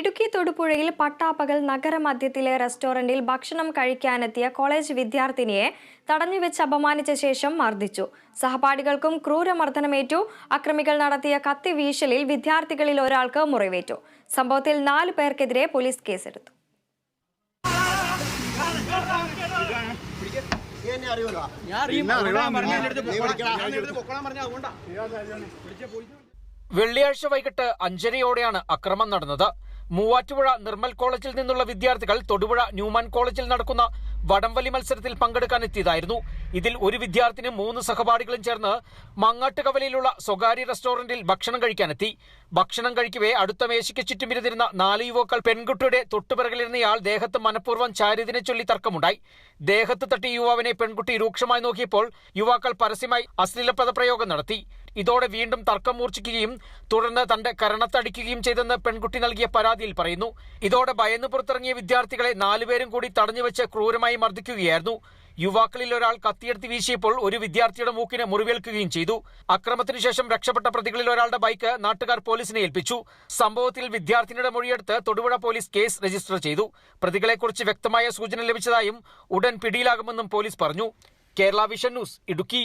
ഇടുക്കി തൊടുപുഴയിൽ പട്ടാപ്പകൽ നഗരമധ്യത്തിലെ റെസ്റ്റോറന്റിൽ ഭക്ഷണം കഴിക്കാനെത്തിയ കോളേജ് വിദ്യാർത്ഥിനിയെ തടഞ്ഞുവെച്ച് അപമാനിച്ച ശേഷം മർദ്ദിച്ചു. സഹപാഠികൾക്കും ക്രൂരമർദ്ദനമേറ്റു. അക്രമികൾ നടത്തിയ കത്തിവീശലിൽ വിദ്യാർത്ഥികളിൽ ഒരാൾക്ക് മുറിവേറ്റു. സംഭവത്തിൽ നാല് പേർക്കെതിരെ പോലീസ് കേസെടുത്തു. വെള്ളിയാഴ്ച വൈകിട്ട് അഞ്ചരയോടെയാണ് അക്രമം നടന്നത്. മൂവാറ്റുപുഴ നിർമ്മൽ കോളേജിൽ നിന്നുള്ള വിദ്യാർത്ഥികൾ തൊടുപുഴ ന്യൂമാൻ കോളേജിൽ നടക്കുന്ന വടംവലി മത്സരത്തിൽ പങ്കെടുക്കാൻ എത്തിയതായിരുന്നു. ഇതിൽ ഒരു വിദ്യാർത്ഥിനും മൂന്ന് സഹപാഠികളും ചേർന്ന് മങ്ങാട്ടുകവലയിലുള്ള സ്വകാര്യ റെസ്റ്റോറന്റിൽ ഭക്ഷണം കഴിക്കാനെത്തി. ഭക്ഷണം കഴിക്കവേ അടുത്ത മേശയ്ക്ക് ചുറ്റുമിരുന്നിരുന്ന നാല് യുവാക്കൾ പെൺകുട്ടിയുടെ തൊട്ടുപിറകിലിരുന്നയാൾ ദേഹത്ത് മനഃപൂർവം ചാരിയതിനെ ചൊല്ലി തർക്കമുണ്ടായി. ദേഹത്ത് തട്ടിയ യുവാവിനെ പെൺകുട്ടി രൂക്ഷമായി നോക്കിയപ്പോൾ യുവാക്കൾ പരസ്യമായി അശ്ലീല പദപ്രയോഗം നടത്തി. ഇതോടെ വീണ്ടും തർക്കം മൂർച്ഛിക്കുകയും തുടർന്ന് തന്റെ കരണത്തടിക്കുകയും ചെയ്തെന്ന് പെൺകുട്ടി നൽകിയ പരാതിയിൽ പറയുന്നു. ഇതോടെ ഭയന്ന് പുറത്തിറങ്ങിയ വിദ്യാർത്ഥികളെ നാലുപേരും കൂടി തടഞ്ഞുവെച്ച് ക്രൂരമായി മർദ്ദിക്കുകയായിരുന്നു. യുവാക്കളിൽ ഒരാൾ കത്തിയെടുത്ത് വീശിയപ്പോൾ ഒരു വിദ്യാർത്ഥിയുടെ മൂക്കിനെ മുറിവേൽക്കുകയും ചെയ്തു. അക്രമത്തിനു ശേഷം രക്ഷപ്പെട്ട പ്രതികളിൽ ഒരാളുടെ ബൈക്ക് നാട്ടുകാർ പോലീസിനെ ഏൽപ്പിച്ചു. സംഭവത്തിൽ വിദ്യാർത്ഥിനിയുടെ മൊഴിയെടുത്ത് തൊടുപുഴ പോലീസ് കേസ് രജിസ്റ്റർ ചെയ്തു. പ്രതികളെക്കുറിച്ച് വ്യക്തമായ സൂചന ലഭിച്ചതായും ഉടൻ പിടിയിലാകുമെന്നും പോലീസ് പറഞ്ഞു. Kerala vision news Idukki.